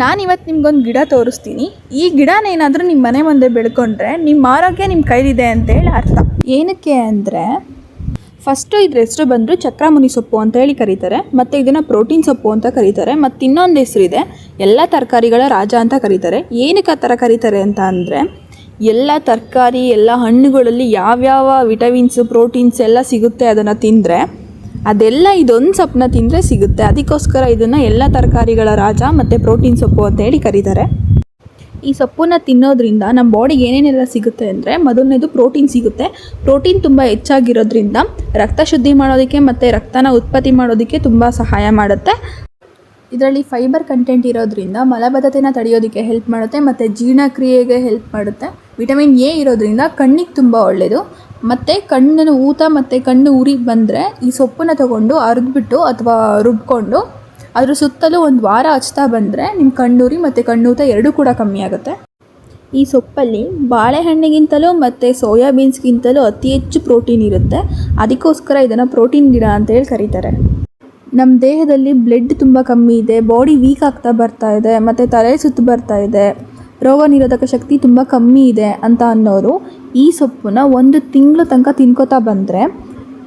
ನಾನು ಇವತ್ತು ನಿಮ್ಗೊಂದು ಗಿಡ ತೋರಿಸ್ತೀನಿ. ಈ ಗಿಡನೇನಾದರೂ ನಿಮ್ಮ ಮನೆ ಮುಂದೆ ಬೆಳ್ಕೊಂಡ್ರೆ ನಿಮ್ಮ ಆರೋಗ್ಯ ನಿಮ್ಮ ಕೈಲಿದೆ ಅಂತೇಳಿ ಅರ್ಥ. ಏನಕ್ಕೆ ಅಂದರೆ ಫಸ್ಟು ಇದ್ರ ಹೆಸರು ಬಂದು ಚಕ್ರಮುನಿ ಸೊಪ್ಪು ಅಂತ ಹೇಳಿ ಕರೀತಾರೆ, ಮತ್ತು ಇದನ್ನು ಪ್ರೋಟೀನ್ ಸೊಪ್ಪು ಅಂತ ಕರೀತಾರೆ, ಮತ್ತು ಇನ್ನೊಂದು ಹೆಸರಿದೆ ಎಲ್ಲ ತರಕಾರಿಗಳ ರಾಜ ಅಂತ ಕರೀತಾರೆ. ಏನಕ್ಕೆ ಆ ಥರ ಕರೀತಾರೆ ಅಂತ ಅಂದರೆ, ಎಲ್ಲ ತರಕಾರಿ, ಎಲ್ಲ ಹಣ್ಣುಗಳಲ್ಲಿ ಯಾವ್ಯಾವ ವಿಟಮಿನ್ಸು, ಪ್ರೋಟೀನ್ಸ್ ಎಲ್ಲ ಸಿಗುತ್ತೆ ಅದನ್ನು ತಿಂದರೆ ಅದೆಲ್ಲ ಇದೊಂದು ಸೊಪ್ಪನ್ನ ತಿಂದರೆ ಸಿಗುತ್ತೆ. ಅದಕ್ಕೋಸ್ಕರ ಇದನ್ನು ಎಲ್ಲ ತರಕಾರಿಗಳ ರಾಜ ಮತ್ತು ಪ್ರೋಟೀನ್ ಸೊಪ್ಪು ಅಂತ ಹೇಳಿ ಕರೀತಾರೆ. ಈ ಸೊಪ್ಪನ್ನ ತಿನ್ನೋದ್ರಿಂದ ನಮ್ಮ ಬಾಡಿಗೆ ಏನೇನೆಲ್ಲ ಸಿಗುತ್ತೆ ಅಂದರೆ ಮೊದಲನೇದು ಪ್ರೋಟೀನ್ ಸಿಗುತ್ತೆ. ಪ್ರೋಟೀನ್ ತುಂಬ ಹೆಚ್ಚಾಗಿರೋದ್ರಿಂದ ರಕ್ತ ಶುದ್ಧಿ ಮಾಡೋದಕ್ಕೆ ಮತ್ತು ರಕ್ತನ ಉತ್ಪತ್ತಿ ಮಾಡೋದಕ್ಕೆ ತುಂಬ ಸಹಾಯ ಮಾಡುತ್ತೆ. ಇದರಲ್ಲಿ ಫೈಬರ್ ಕಂಟೆಂಟ್ ಇರೋದ್ರಿಂದ ಮಲಬದ್ಧತೆನ ತಡೆಯೋದಕ್ಕೆ ಹೆಲ್ಪ್ ಮಾಡುತ್ತೆ ಮತ್ತು ಜೀರ್ಣಕ್ರಿಯೆಗೆ ಹೆಲ್ಪ್ ಮಾಡುತ್ತೆ. ವಿಟಮಿನ್ ಎ ಇರೋದ್ರಿಂದ ಕಣ್ಣಿಗೆ ತುಂಬ ಒಳ್ಳೆಯದು ಮತ್ತು ಕಣ್ಣನ್ನು ಊತ ಮತ್ತು ಕಣ್ಣು ಉರಿ ಬಂದರೆ ಈ ಸೊಪ್ಪನ್ನು ತಗೊಂಡು ಅರೆದ್ಬಿಟ್ಟು ಅಥವಾ ರುಬ್ಕೊಂಡು ಅದ್ರ ಸುತ್ತಲೂ ಒಂದು ವಾರ ಹಚ್ತಾ ಬಂದರೆ ನಿಮ್ಮ ಕಣ್ಣುರಿ ಮತ್ತು ಕಣ್ಣೂತ ಎರಡೂ ಕೂಡ ಕಮ್ಮಿ ಆಗುತ್ತೆ. ಈ ಸೊಪ್ಪಲ್ಲಿ ಬಾಳೆಹಣ್ಣಿಗಿಂತಲೂ ಮತ್ತು ಸೋಯಾಬೀನ್ಸ್ಗಿಂತಲೂ ಅತಿ ಹೆಚ್ಚು ಪ್ರೋಟೀನ್ ಇರುತ್ತೆ. ಅದಕ್ಕೋಸ್ಕರ ಇದನ್ನು ಪ್ರೋಟೀನ್ ಗಿಡ ಅಂತೇಳಿ ಕರೀತಾರೆ. ನಮ್ಮ ದೇಹದಲ್ಲಿ ಬ್ಲಡ್ ತುಂಬ ಕಮ್ಮಿ ಇದೆ, ಬಾಡಿ ವೀಕ್ ಆಗ್ತಾ ಬರ್ತಾ ಇದೆ, ಮತ್ತು ತಲೆ ಸುತ್ತು ಬರ್ತಾ ಇದೆ. ರೋಗ ನಿರೋಧಕ ಶಕ್ತಿ ತುಂಬ ಕಮ್ಮಿ ಇದೆ ಅಂತ ಅನ್ನೋರು ಈ ಸೊಪ್ಪನ್ನ ಒಂದು ತಿಂಗಳು ತನಕ ತಿನ್ಕೋತಾ ಬಂದರೆ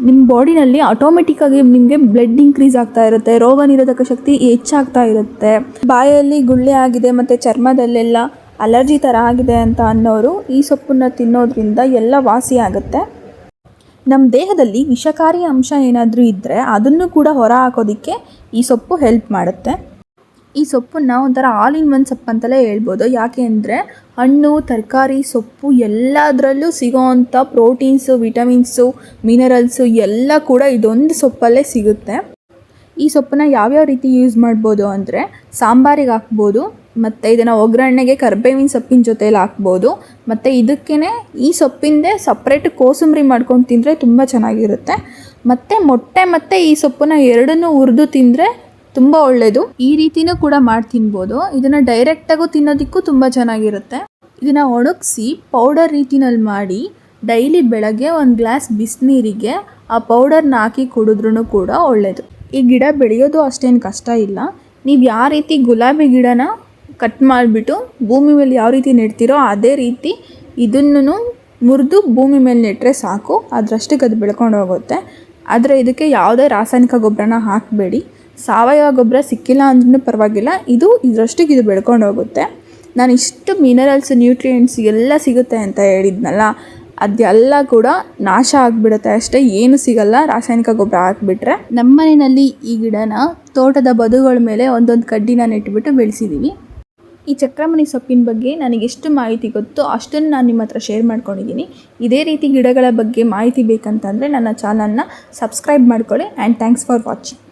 ನಿಮ್ಮ ಬಾಡಿನಲ್ಲಿ ಆಟೋಮೆಟಿಕ್ಕಾಗಿ ನಿಮಗೆ ಬ್ಲಡ್ ಇನ್ಕ್ರೀಸ್ ಆಗ್ತಾ ಇರುತ್ತೆ, ರೋಗ ನಿರೋಧಕ ಶಕ್ತಿ ಹೆಚ್ಚಾಗ್ತಾ ಇರುತ್ತೆ. ಬಾಯಲ್ಲಿ ಗುಳ್ಳೆ ಆಗಿದೆ ಮತ್ತು ಚರ್ಮದಲ್ಲೆಲ್ಲ ಅಲರ್ಜಿ ಥರ ಆಗಿದೆ ಅಂತ ಅನ್ನೋರು ಈ ಸೊಪ್ಪನ್ನು ತಿನ್ನೋದ್ರಿಂದ ಎಲ್ಲ ವಾಸಿ ಆಗುತ್ತೆ. ನಮ್ಮ ದೇಹದಲ್ಲಿ ವಿಷಕಾರಿ ಅಂಶ ಏನಾದರೂ ಇದ್ದರೆ ಅದನ್ನು ಕೂಡ ಹೊರ ಹಾಕೋದಕ್ಕೆ ಈ ಸೊಪ್ಪು ಹೆಲ್ಪ್ ಮಾಡುತ್ತೆ. ಈ ಸೊಪ್ಪನ್ನ ಒಂಥರ ಆಲ್ ಇನ್ ಒನ್ ಸೊಪ್ಪು ಅಂತಲೇ ಹೇಳ್ಬೋದು. ಯಾಕೆ ಅಂದರೆ ಹಣ್ಣು, ತರಕಾರಿ, ಸೊಪ್ಪು ಎಲ್ಲದರಲ್ಲೂ ಸಿಗೋವಂಥ ಪ್ರೋಟೀನ್ಸು ವಿಟಮಿನ್ಸು ಮಿನರಲ್ಸು ಎಲ್ಲ ಕೂಡ ಇದೊಂದು ಸೊಪ್ಪಲ್ಲೇ ಸಿಗುತ್ತೆ. ಈ ಸೊಪ್ಪನ್ನ ಯಾವ್ಯಾವ ರೀತಿ ಯೂಸ್ ಮಾಡ್ಬೋದು ಅಂದರೆ ಸಾಂಬಾರಿಗೆ ಹಾಕ್ಬೋದು, ಮತ್ತು ಇದನ್ನು ಒಗ್ಗರಣೆಗೆ ಕರ್ಬೇವಿನ ಸೊಪ್ಪಿನ ಜೊತೆಯಲ್ಲಿ ಹಾಕ್ಬೋದು, ಮತ್ತು ಇದಕ್ಕೇ ಈ ಸೊಪ್ಪಿಂದೇ ಸಪ್ರೇಟ್ ಕೋಸಂಬರಿ ಮಾಡ್ಕೊಂಡು ತಿಂದರೆ ತುಂಬ ಚೆನ್ನಾಗಿರುತ್ತೆ. ಮತ್ತು ಮೊಟ್ಟೆ ಮತ್ತು ಈ ಸೊಪ್ಪನ್ನ ಎರಡನ್ನೂ ಹುರಿದು ತಿಂದರೆ ತುಂಬ ಒಳ್ಳೆಯದು ಈ ರೀತಿನೂ ಕೂಡ ಮಾಡಿ ತಿನ್ಬೋದು. ಇದನ್ನು ಡೈರೆಕ್ಟಾಗೂ ತಿನ್ನೋದಕ್ಕೂ ತುಂಬ ಚೆನ್ನಾಗಿರುತ್ತೆ. ಇದನ್ನು ಒಣಗಿಸಿ ಪೌಡರ್ ರೀತಿನಲ್ಲಿ ಮಾಡಿ ಡೈಲಿ ಬೆಳಗ್ಗೆ ಒಂದು ಗ್ಲಾಸ್ ಬಿಸಿನೀರಿಗೆ ಆ ಪೌಡರ್ನ ಹಾಕಿ ಕುಡಿದ್ರೂ ಕೂಡ ಒಳ್ಳೆಯದು ಈ ಗಿಡ ಬೆಳೆಯೋದು ಅಷ್ಟೇನು ಕಷ್ಟ ಇಲ್ಲ. ನೀವು ಯಾವ ರೀತಿ ಗುಲಾಬಿ ಗಿಡನ ಕಟ್ ಮಾಡಿಬಿಟ್ಟು ಭೂಮಿ ಮೇಲೆ ಯಾವ ರೀತಿ ನೆಡ್ತೀರೋ ಅದೇ ರೀತಿ ಇದನ್ನು ಮುರಿದು ಭೂಮಿ ಮೇಲೆ ನೆಟ್ಟರೆ ಸಾಕು. ಅದರಷ್ಟಕ್ಕೆ ಅದು ಬೆಳ್ಕೊಂಡು ಹೋಗುತ್ತೆ ಆದರೆ ಇದಕ್ಕೆ ಯಾವುದೇ ರಾಸಾಯನಿಕ ಗೊಬ್ಬರನ ಹಾಕಬೇಡಿ. ಸಾವಯವ ಗೊಬ್ಬರ ಸಿಕ್ಕಿಲ್ಲ ಅಂದ್ರೂ ಪರವಾಗಿಲ್ಲ. ಇದು ಇದರಷ್ಟಿಗೆ ಇದು ಬೆಳ್ಕೊಂಡು ಹೋಗುತ್ತೆ. ನಾನು ಇಷ್ಟು ಮಿನರಲ್ಸ್ ನ್ಯೂಟ್ರಿಯೆಂಟ್ಸ್ ಎಲ್ಲ ಸಿಗುತ್ತೆ ಅಂತ ಹೇಳಿದ್ನಲ್ಲ, ಅದೆಲ್ಲ ಕೂಡ ನಾಶ ಆಗಿಬಿಡುತ್ತೆ ಅಷ್ಟೇ. ಏನು ಸಿಗಲ್ಲ, ರಾಸಾಯನಿಕ ಗೊಬ್ಬರ ಹಾಕಿಬಿಟ್ರೆ. ನಮ್ಮನೆಯಲ್ಲಿ ಈ ಗಿಡನ ತೋಟದ ಬದುಗಳ ಮೇಲೆ ಒಂದೊಂದು ಕಡ್ಡಿನ ನೆಟ್ಬಿಟ್ಟು ಬೆಳೆಸಿದ್ದೀವಿ ಈ ಚಕ್ರಮಣಿ ಸೊಪ್ಪಿನ ಬಗ್ಗೆ ನನಗೆ ಎಷ್ಟು ಮಾಹಿತಿ ಗೊತ್ತೋ ಅಷ್ಟನ್ನು ನಾನು ನಿಮ್ಮ ಹತ್ರ ಶೇರ್ ಮಾಡ್ಕೊಂಡಿದ್ದೀನಿ. ಇದೇ ರೀತಿ ಗಿಡಗಳ ಬಗ್ಗೆ ಮಾಹಿತಿ ಬೇಕಂತಂದರೆ ನನ್ನ ಚಾನಲ್ನ ಸಬ್ಸ್ಕ್ರೈಬ್ ಮಾಡ್ಕೊಳ್ಳಿ ಆ್ಯಂಡ್ ಥ್ಯಾಂಕ್ಸ್ ಫಾರ್ ವಾಚಿಂಗ್